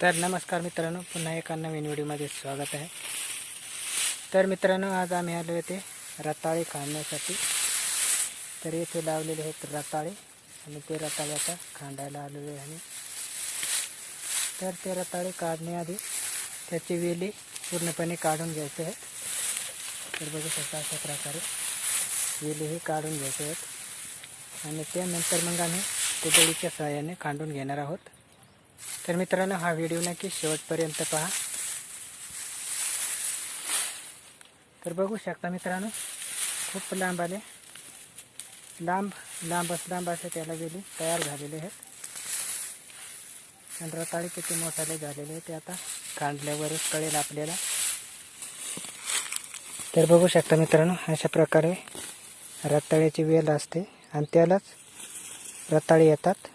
तर नमस्कार मित्रांनो पुन्हा एका नवीन व्हिडिओमध्ये स्वागत आहे. तर मित्रांनो आज आम्ही आलो येथे रताळे खाण्यासाठी. तर येथे लावलेले आहेत रताळे आणि ते रताळे आता खांडायला आलेले आहे. आम्ही तर ते रताळे काढण्याआधी त्याची वेली पूर्णपणे काढून घ्यायचे आहेत. तर बघू शकता अशा प्रकारे वेलीही काढून घ्यायचे आहेत. आणि त्यानंतर मग आम्ही कुदळीच्या सहाय्याने खांडून घेणार आहोत. तर मित्रांनो हा व्हिडिओ नक्की शेवटपर्यंत पहा. तर बघू शकता मित्रांनो खूप लांब आले. लांब लांबच लांब असे त्याला गेली तयार झालेले आहेत. चंद्रताळी रताळे किती मोठाले झालेले आहेत ते आता काढल्यावरच कळेल आपल्याला. तर बघू शकता मित्रांनो अशा प्रकारे रताळ्याची वेल असते आणि त्यालाच रताळे येतात.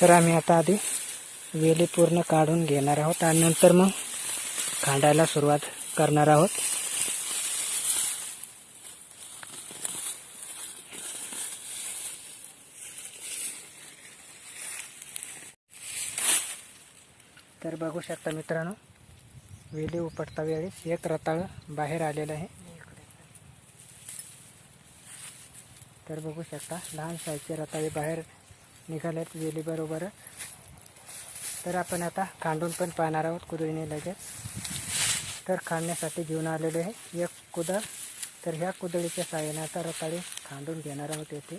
तर आम्ही आता आधी वेली पूर्ण काढून घेणार आहोत आणि नंतर मग खांडायला सुरुवात करणार आहोत. तर बघू शकता मित्रांनो वेली उपटता वेळेस एक रताळ बाहेर आलेलं आहे. तर बघू शकता लहान साईजचे रताळे बाहेर निघालेत वेली बरोबरच तर आपण आता खांडून पण पाहणार आहोत कुदळीने लगेच. तर खांडण्यासाठी घेऊन आलेलो आहे एक कुदळ. तर ह्या कुदळीच्या साहाय्याने आता रताळी खांडून घेणार आहोत येथे.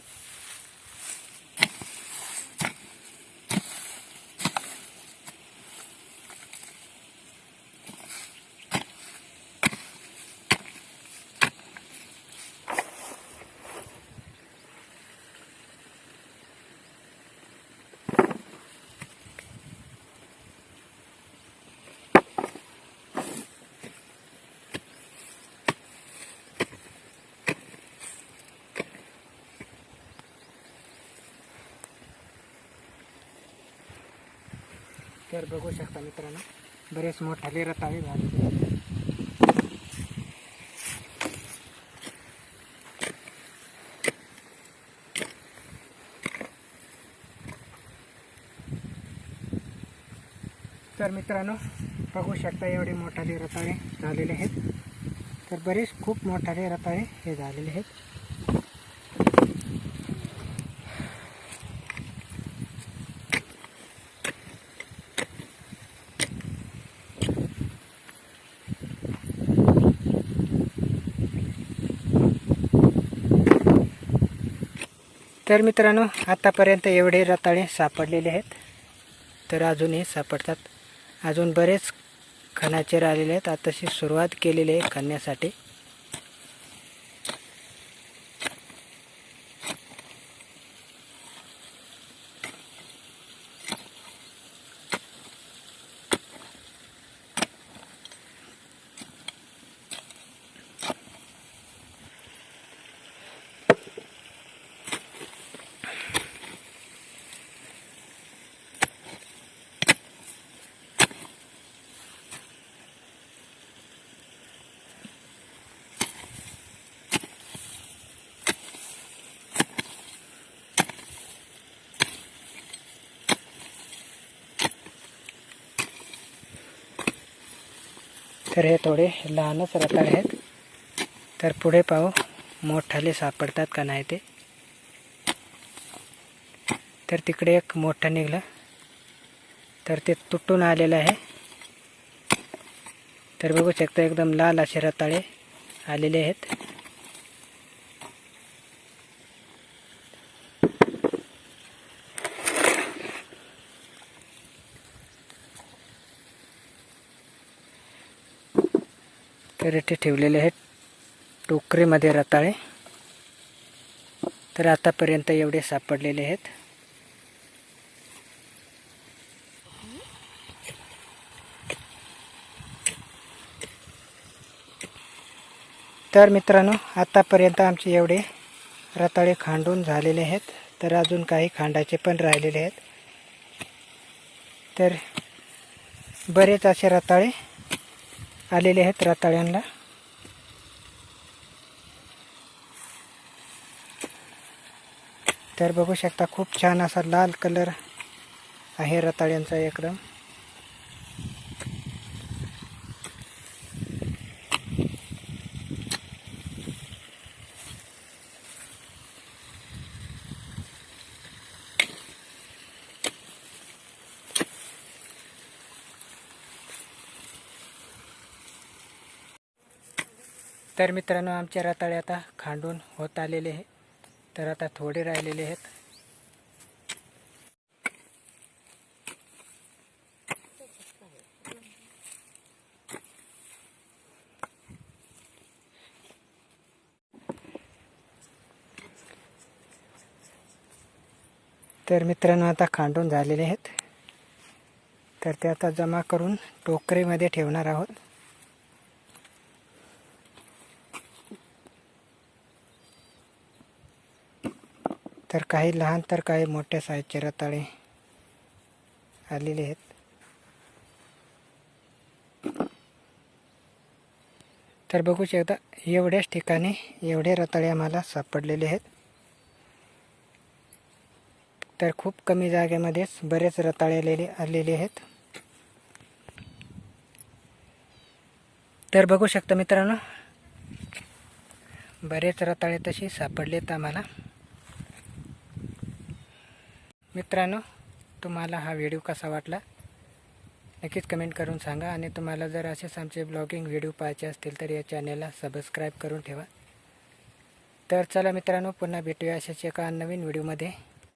तर बघू शकता मित्रांनो बरेच मोठाले रताळे झालेले आहेत. तर मित्रांनो बघू शकता एवढे मोठाले रताळे झालेले आहेत तर बरेच खूप मोठाले रताळे हे झालेले आहेत तर मित्रांनो आत्तापर्यंत एवढे रताळे सापडलेले आहेत. तर अजूनही सापडतात. अजून बरेच खणाचे राहिलेले आहेत. आताशी सुरुवात केलेली आहे खणण्यासाठी तर हे थोडे लहानच रताळे आहेत. तर पुढे पाहू मोठाले सापडतात का नाही ते. तर तिकडे एक मोठा निघला. तर ते तुटून आलेलं आहे. तर बघू शकता एकदम लाल असे रताळे आलेले आहेत. तर इथे ठेवलेले आहेत. टोकरीमध्ये रताळे. तर आतापर्यंत एवढे सापडलेले आहेत. तर मित्रांनो आतापर्यंत आमचे एवढे रताळे खांडून झालेले आहेत. तर अजून काही खांडाचे पण राहिलेले आहेत. तर बरेच असे रताळे आलेले आहेत रताळ्यांना. तर बघू शकता खूप छान असा लाल कलर आहे रताळ्यांचा एकदम तर मित्रांनो आमचे रताळे आता खांडून होत आलेले आहे तर आता थोडे राहिलेले आहेत. तर मित्रांनो आता खांडून झालेले आहेत. तर ते आता जमा करून टोकरीमध्ये ठेवणार आहोत. तर काही लहान तर काही मोठ्या साईजचे रताळे आलेले आहेत. तर बघू शकता एवढ्याच ठिकाणी एवढे रताळे आम्हाला सापडलेले आहेत. तर खूप कमी जागेमध्येच बरेच रताळे आलेले आलेले आहेत. तर बघू शकता मित्रांनो बरेच रताळे तशी सापडलेत आम्हाला. मित्रांनो तुम्हाला हा व्हिडिओ कसा वाटला? नक्कीच कमेंट करून सांगा आणि तुम्हाला जर असेच आमचे ब्लॉगिंग व्हिडिओ पाहायचे असतील तर या चॅनेलला सबस्क्राईब करून ठेवा. तर चला मित्रांनो पुन्हा भेटूया अशाच एका नवीन व्हिडिओमध्ये.